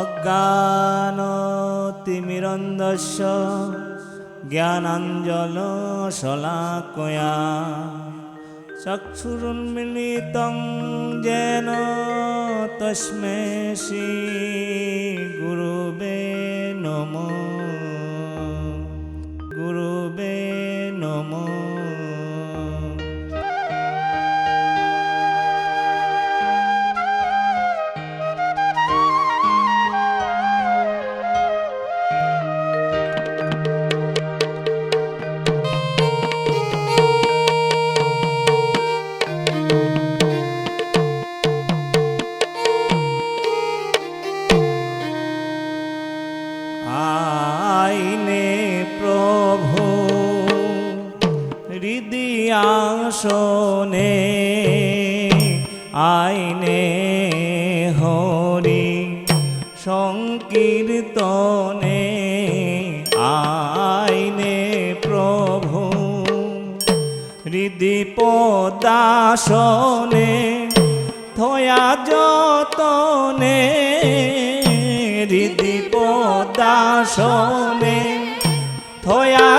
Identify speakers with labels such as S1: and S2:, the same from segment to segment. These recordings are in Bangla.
S1: অজ্ঞান তিমিরন্দস্য জ্ঞানাঞ্জল শলাকয়া চক্ষুরুন্মিলিত যেন তস্মে শ্রী গুরুবে নমো। হৃদিয়াসনে আইনে হরি সংকীর্তনে আইনে প্রভু হৃদিপদাসনে থয়া যতনে হৃদিপদাসনে থয়া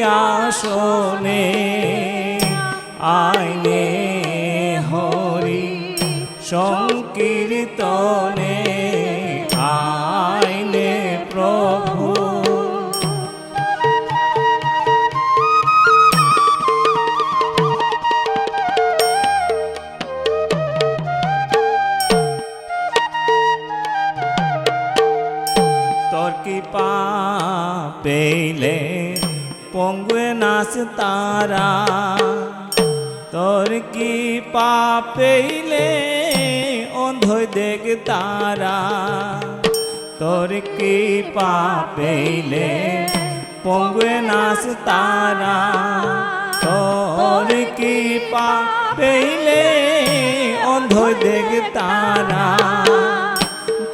S1: হৃদয়াসনে আইনে হরি সংকীর্তনে আইনে প্রভু। তোর কৃপা পেলে পঙ্গুয়ে নাচ তারা। তোর কৃপা পেলে অন্ধ দেখ তারা। তোর কৃপা পেলে পঙ্গুয়ে নাচ তারা। তোর কৃপা পেলে অন্ধ দেখ তারা।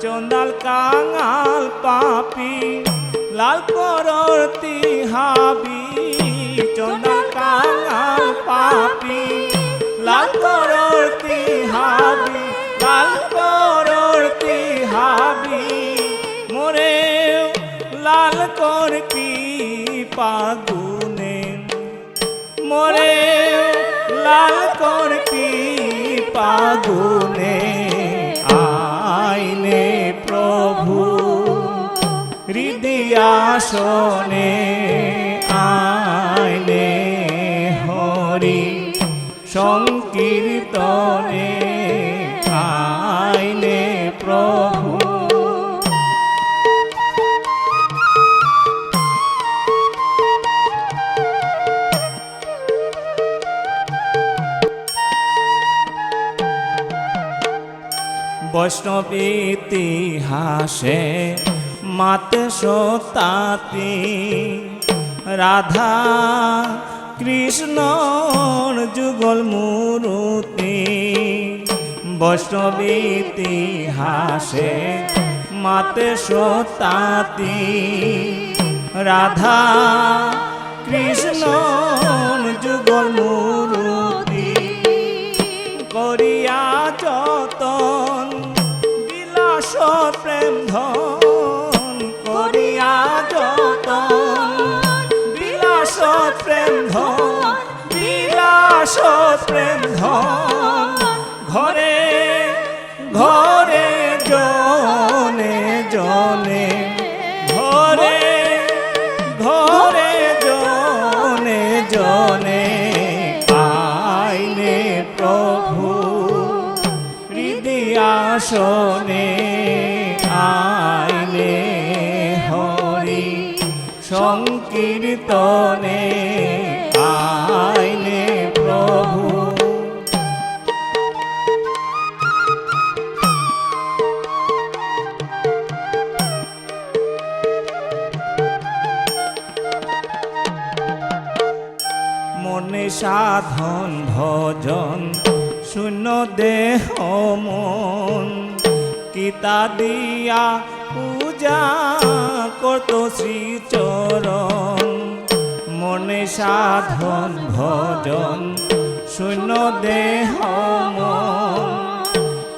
S1: চন্দাল কাঙাল পাপি লাল করতি হাবি পাপি। লাল করতি হাবি লাল করতি হাবি মোরে লাল করতি পাগুনে মোরে লাল করতি পাগুনে হৃদয়াসনে আইনে হরি সংকীর্তনে আইনে প্রভু। বৈষ্ণব ইতিহাসে মাতে সতাতি। রাধা কৃষ্ণর যুগল মূরতি। বৈষ্ণব ইতিহাসে মাতে সতাতি। রাধা কৃষ্ণ যুগল মূরতি। প্রেম ঘরে জনে জনে ঘরে ঘরে জনে জনে আইনে প্রভু হৃদয়াসনে আইনে হরি সংকীর্তনে সাধন ভজন শূন্য দেহ মন। কিতা দিয়া পূজা করত শ্রীচরণ। মনে সাধন ভজন শূন্য দেহ মন।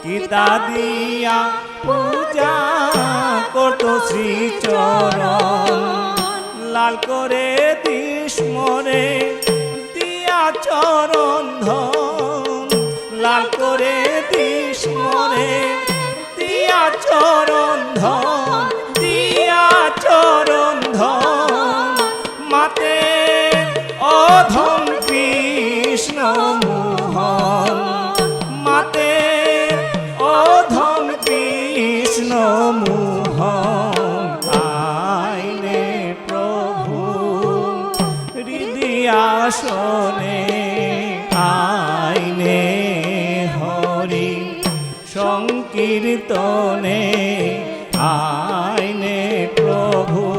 S1: কিতা দিয়া পূজা করত শ্রীচরণ। লাল করে দিস দিয়া চরণ ধন লাল করে দিস মনে দিয়া চরণ ধন। সংকীর্তনে আইনে প্রভু